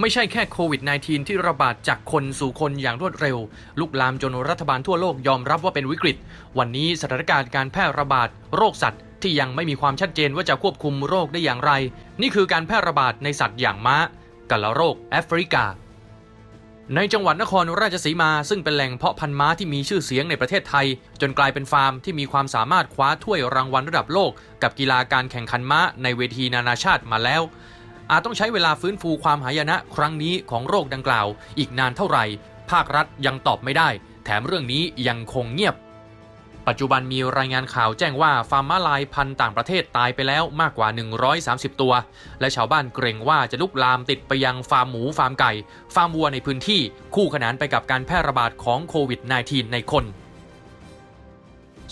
ไม่ใช่แค่โควิด -19 ที่ระบาดจากคนสู่คนอย่างรวดเร็ว ลุกลามจนรัฐบาลทั่วโลกยอมรับว่าเป็นวิกฤต วันนี้สถานการณ์การแพร่ระบาด โรคสัตว์ ที่ยังไม่มีความชัดเจนว่าจะควบคุมโรคได้อย่างไร นี่คือการแพร่ระบาดในสัตว์อย่างม้า กัลโรคแอฟริกา ในจังหวัดนครราชสีมาซึ่งเป็นแหล่งเพาะพันธุ์ม้าที่มีชื่อเสียงในประเทศไทย จนกลายเป็นฟาร์มที่มีความสามารถคว้าถ้วยรางวัลระดับโลก กับกีฬาการแข่งขันม้าในเวทีนานาชาติมาแล้ว อาจต้องใช้เวลาฟื้นฟูความหายนะครั้งนี้ของโรคดังกล่าว อีกนานเท่าไหร่ ภาครัฐยังตอบไม่ได้ แถมเรื่องนี้ยังคงเงียบ ปัจจุบันมีรายงานข่าวแจ้งว่าฟาร์มมาลายพันธุ์ต่างประเทศตายไปแล้วมากกว่า 130 ตัว และชาวบ้านเกรงว่าจะลุกลามติดไปยังฟาร์มหมูฟาร์มไก่ ฟาร์มวัวในพื้นที่ คู่ขนานไปกับการแพร่ระบาดของโควิด -19 ในคน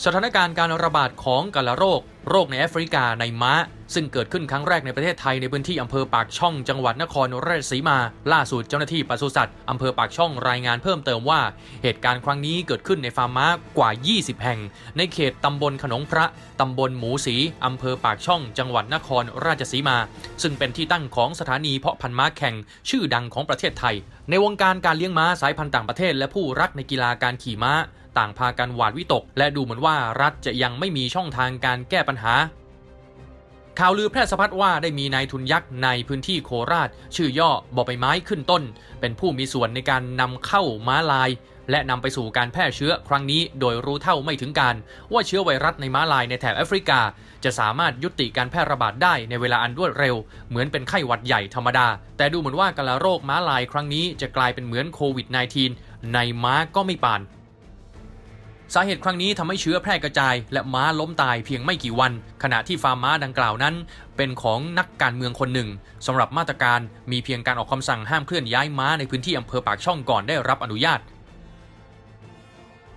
สถานการณ์การระบาดของกาฬโรค โรคในแอฟริกาในม้า ซึ่งเกิดขึ้นครั้งแรกในประเทศไทยในพื้นที่อำเภอปากช่องจังหวัดนครราชสีมา ล่าสุดเจ้าหน้าที่ปศุสัตว์อำเภอปากช่องรายงานเพิ่มเติมว่า เหตุการณ์ครั้งนี้เกิดขึ้นในฟาร์มม้ากว่า 20 แห่ง ในเขตตำบลขนงพระตำบลหมูสีอำเภอปากช่อง จังหวัดนครราชสีมา ซึ่งเป็นที่ตั้งของสถานีเพาะพันธุ์ม้าแข่งชื่อดังของประเทศไทย ในวงการการเลี้ยงม้าสายพันธุ์ต่างประเทศ และผู้รักในกีฬาการขี่ม้า ต่างพากันหวาดวิตก และดูเหมือนว่ารัฐจะยังไม่มีช่องทางการแก้ปัญหา ข่าวลือแพร่สะพัดว่าได้มีนายทุนยักษ์ในพื้นที่โคราช ชื่อย่อบอใบไม้ขึ้นต้น เป็นผู้มีส่วนในการนำเข้าม้าลาย และนำไปสู่การแพร่เชื้อครั้งนี้ โดยรู้เท่าไม่ถึงการ ว่าเชื้อไวรัสในม้าลายในแถบแอฟริกา จะสามารถยุติการแพร่ระบาดได้ในเวลาอันรวดเร็ว เหมือนเป็นไข้หวัดใหญ่ธรรมดา แต่ดูเหมือนว่ากาฬโรคม้าลายครั้งนี้จะกลายเป็นเหมือนโควิด -19 ในม้าก็ไม่ปาน สาเหตุครั้งนี้ทำให้เชื้อแพร่กระจาย และม้าล้มตายเพียงไม่กี่วัน ขณะที่ฟาร์มม้าดังกล่าวนั้น เป็นของนักการเมืองคนหนึ่งสำหรับมาตรการมีเพียงการออกคำสั่งห้ามเคลื่อนย้ายม้าในพื้นที่อำเภอปากช่องก่อนได้รับอนุญาต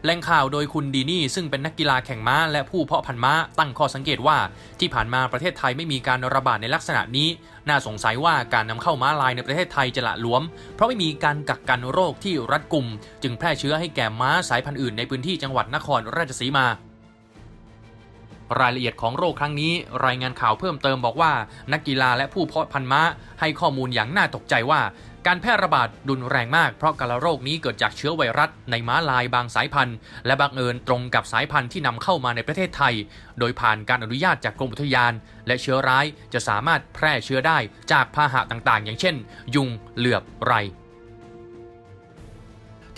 แหล่งข่าวโดยคุณดีนี่ซึ่งเป็นนักกีฬาแข่งม้าและผู้เพาะพันธุ์ม้าตั้งข้อสังเกตว่า ที่ผ่านมาประเทศไทยไม่มีการระบาดในลักษณะนี้ น่าสงสัยว่าการนำเข้าม้าลายในประเทศไทยจะละหลวม เพราะไม่มีการกักกันโรคที่รัดกุม จึงแพร่เชื้อให้แก่ม้าสายพันธุ์อื่นในพื้นที่จังหวัดนครราชสีมารายละเอียดของโรคครั้งนี้ รายงานข่าวเพิ่มเติมบอกว่า นักกีฬาและผู้เพาะพันธุ์ม้า ให้ข้อมูลอย่างน่าตกใจว่า การแพร่ระบาดรุนแรงมากเพราะกาฬโรคนี้เกิดจากเชื้อไวรัสในม้าลายบางสายพันธุ์ และบังเอิญตรงกับสายพันธุ์ที่นำเข้ามาในประเทศไทย โดยผ่านการอนุญาตจากกรมอุทยาน และเชื้อร้ายจะสามารถแพร่เชื้อได้จากพาหะต่างๆ อย่างเช่น ยุงเหลือบไร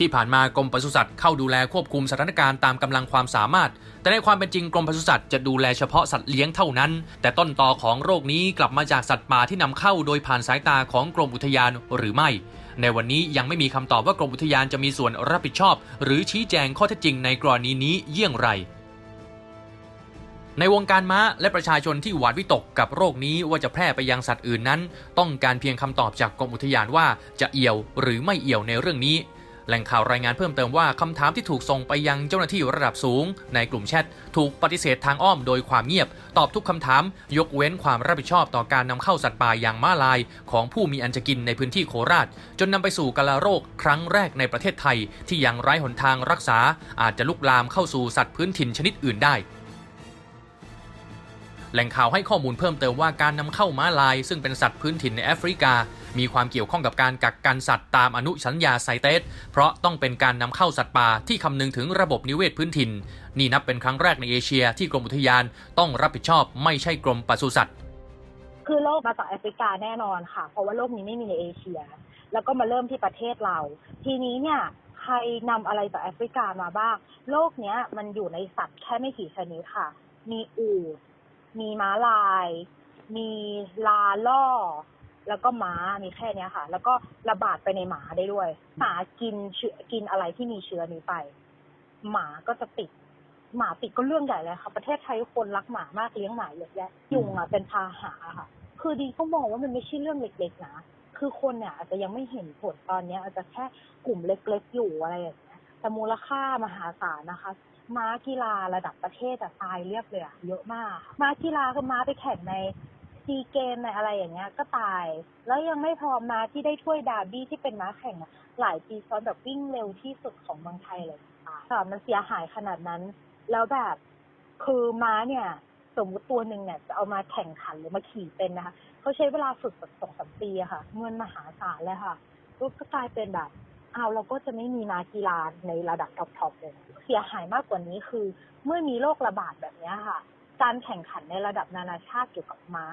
ที่ผ่านมากรมปศุสัตว์เข้าดูแลควบคุมสถานการณ์ตามกำลังความสามารถ แต่ในความเป็นจริงกรมปศุสัตว์จะดูแลเฉพาะสัตว์เลี้ยงเท่านั้น แต่ต้นตอของโรคนี้กลับมาจากสัตว์ป่าที่นำเข้าโดยผ่านสายตาของกรมอุทยานหรือไม่ ในวันนี้ยังไม่มีคำตอบว่ากรมอุทยานจะมีส่วนรับผิดชอบ หรือชี้แจงข้อเท็จจริงในกรณีนี้เยี่ยงไรในวงการม้าและประชาชนที่หวาดวิตกกับโรคนี้ว่าจะแพร่ไปยังสัตว์อื่นนั้น ต้องการเพียงคำตอบจากกรมอุทยานว่าจะเอี่ยวหรือไม่เอี่ยวในเรื่องนี้ แหล่งข่าวรายงานเพิ่มเติมว่าคำถามที่ถูกส่งไปยังเจ้าหน้าที่ระดับสูง ในกลุ่มแชทถูกปฏิเสธทางอ้อมโดยความเงียบ ตอบทุกคำถาม ยกเว้นความรับผิดชอบต่อการนำเข้าสัตว์ป่าอย่างม้าลาย ของผู้มีอันจะกินในพื้นที่โคราช จนนำไปสู่กาโรคครั้งแรกในประเทศไทย ที่ยังไร้หนทางรักษา อาจจะลุกลามเข้าสู่สัตว์พื้นถิ่นชนิดอื่นได้แหล่งข่าวให้ข้อมูลเพิ่มเติมว่าการนำเข้าม้าลาย ซึ่งเป็นสัตว์พื้นถิ่นในแอฟริกา มีความเกี่ยวข้องกับการกักกันสัตว์ตามอนุสัญญาไซเตสเพราะต้องเป็นการนำเข้าสัตว์ป่าที่คำนึงถึงระบบนิเวศพื้นถิ่น นี่นับเป็นครั้งแรกในเอเชียที่กรมอุทยานต้องรับผิดชอบไม่ใช่กรมปศุสัตว์คือโรคมาจากแอฟริกาแน่นอนค่ะ เพราะว่าโรคนี้ไม่มีในเอเชีย แล้วก็มาเริ่มที่ประเทศเรา ทีนี้เนี่ยใครนำอะไรจากแอฟริกามาบ้างโรคเนี้ยมันอยู่ในสัตว์แค่ไม่กี่ชนิดค่ะ มีอูฐมีม้าลาย มีลาล่อ แล้วก็ม้ามีแค่เนี้ยค่ะ แล้วก็ระบาดไปในหมาได้ด้วย หมากินเชื้อกินอะไรที่มีเชื้อนี้ไป หมาก็จะติด หมาติดก็เรื่องใหญ่เลยค่ะ ประเทศไทยคนรักหมามากเลี้ยงหมาเยอะแยะยุงอะเป็นพาหะค่ะ คือดีเขามองว่ามันไม่ใช่เรื่องเล็กๆนะคือคนเนี่ยอาจจะยังไม่เห็นผลตอนเนี้ย อาจจะแค่กลุ่มเล็กๆอยู่อะไรอย่างเงี้ยแต่มูลค่ามหาศาลนะคะม้ากีฬาระดับประเทศอะตายเรียบเลยอะเยอะมาก ม้ากีฬาคือม้าไปแข่งใน ซีเกมในอะไรอย่างเงี้ย ก็ตาย แล้วยังไม่พอมาที่ได้ถ้วยดาร์บี้ที่เป็นม้าแข่งอะหลายปีซ้อนแบบวิ่งเร็วที่สุดของเมืองไทยเลยตายค่ะมันเสียหายขนาดนั้น แล้วแบบคือม้าเนี่ย สมมติตัวหนึ่งเนี่ยจะเอามาแข่งขันหรือมาขี่เป็นนะคะเขาใช้เวลาฝึกแบบสองสามปีอะค่ะเงินมหาศาลเลยค่ะก็กลายเป็นแบบอ้าวเราก็จะไม่มีนากีฬาในระดับท็อปๆเลยเสียหายมากกว่านี้คือ เมื่อมีโรคระบาดแบบนี้ค่ะ การแข่งขันในระดับนานาชาติเกี่ยวกับม้า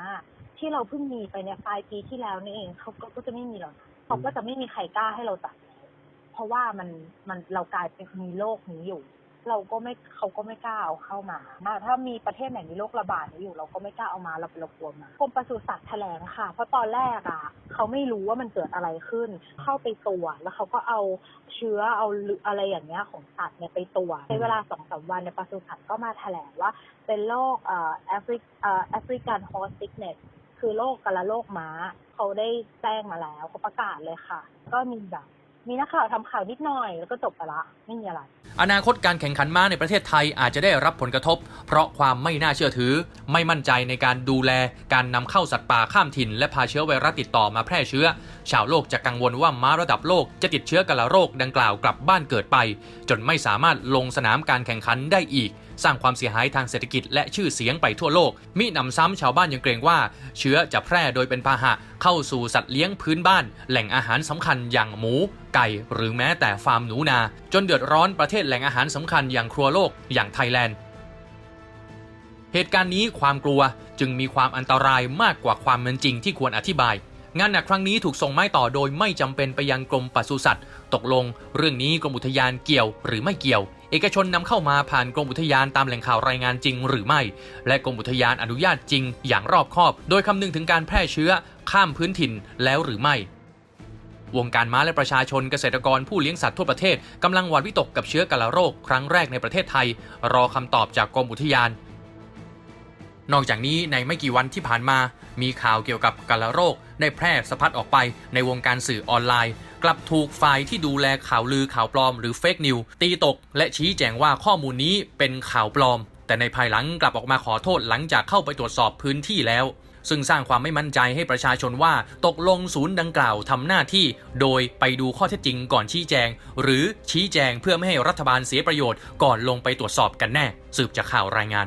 ที่เราเพิ่งมีไปเนี่ยปลายปีที่แล้วนี่เองเขาก็ก็จะไม่มีแล้วนะเขาก็จะไม่มีใครกล้าให้เราจัดแล้วเพราะว่ามันมันเรากลายเป็นมีโรคนี้อยู่ เราก็ไม่เขาก็ไม่กล้าเอาเข้ามามาถ้ามีประเทศไหนมีโรคระบาดนี้อยู่ เราก็ไม่กล้าเอามาเราเป็นเรากลัวมากรมปศุสัตว์แถลงค่ะ เพราะตอนแรกอะ เขาไม่รู้ว่ามันเกิดอะไรขึ้น เข้าไปตรวจแล้วเขาก็เอาเชื้อเอาอะไรอย่างเงี้ยของสัตว์เนี่ยไปตรวจในเวลาสองสามวันในยปศุสัตว์ก็มาแถลงว่า เป็นโรคเอ่อแอฟริกเอ่อแอฟริกันฮอสติกเนสคือโรคกระโรคม้า เขาได้แจ้งมาแล้วเขาประกาศเลยค่ะ ก็มีแบบ มีนักข่าวทำข่าวนิดหน่อย แล้วก็จบไปละไม่มีอะไร อนาคตการแข่งขันม้าในประเทศไทยอาจจะได้รับผลกระทบ เพราะความไม่น่าเชื่อถือ ไม่มั่นใจในการดูแลการนำเข้าสัตว์ป่าข้ามถิ่น และพาเชื้อไวรัสติดต่อมาแพร่เชื้อ ชาวโลกจะกังวลว่าม้าระดับโลกจะติดเชื้อกระโรคดังกล่าวกลับบ้านเกิดไป จนไม่สามารถลงสนามการแข่งขันได้อีก สร้างความเสียหายทางเศรษฐกิจและชื่อเสียงไปทั่วโลก มิหนำซ้ำชาวบ้านยังเกรงว่า เชื้อจะแพร่โดยเป็นพาหะเข้าสู่สัตว์เลี้ยงพื้นบ้าน แหล่งอาหารสำคัญอย่างหมู ไก่ หรือแม้แต่ฟาร์มหนูนา จนเดือดร้อนประเทศแหล่งอาหารสำคัญอย่างครัวโลกอย่างไทยแลนด์เหตุการณ์นี้ความกลัวจึงมีความอันตรายมากกว่าความเป็นจริงที่ควรอธิบาย งานหนักครั้งนี้ถูกส่งไม้ต่อโดยไม่จำเป็นไปยังกรมปศุสัตว์ ตกลง เรื่องนี้กรมอุทยานเกี่ยวหรือไม่เกี่ยว เอกชนนำเข้ามาผ่านกรมอุทยานตามแหล่งข่าวรายงานจริงหรือไม่ และกรมอุทยานอนุญาตจริงอย่างรอบคอบ โดยคำนึงถึงการแพร่เชื้อข้ามพื้นถิ่นแล้วหรือไม่วงการม้าและประชาชนเกษตรกรผู้เลี้ยงสัตว์ทั่วประเทศกำลังหวาดวิตกกับเชื้อกระโรคครั้งแรกในประเทศไทย รอคำตอบจากกรมอุทยาน นอกจากนี้ในไม่กี่วันที่ผ่านมา มีข่าวเกี่ยวกับกระโรค ได้แพร่สะพัดออกไปในวงการสื่อออนไลน์ กลับถูกฝ่ายที่ดูแลข่าวลือข่าวปลอมหรือเฟกนิวตีตก และชี้แจงว่าข้อมูลนี้เป็นข่าวปลอม แต่ในภายหลังกลับออกมาขอโทษหลังจากเข้าไปตรวจสอบพื้นที่แล้ว ซึ่งสร้างความไม่มั่นใจให้ประชาชนว่าตกลงศูนย์ดังกล่าวทำหน้าที่ โดยไปดูข้อเท็จจริงก่อนชี้แจง หรือชี้แจงเพื่อไม่ให้รัฐบาลเสียประโยชน์ก่อนลงไปตรวจสอบกันแน่ สืบจากข่าวรายงาน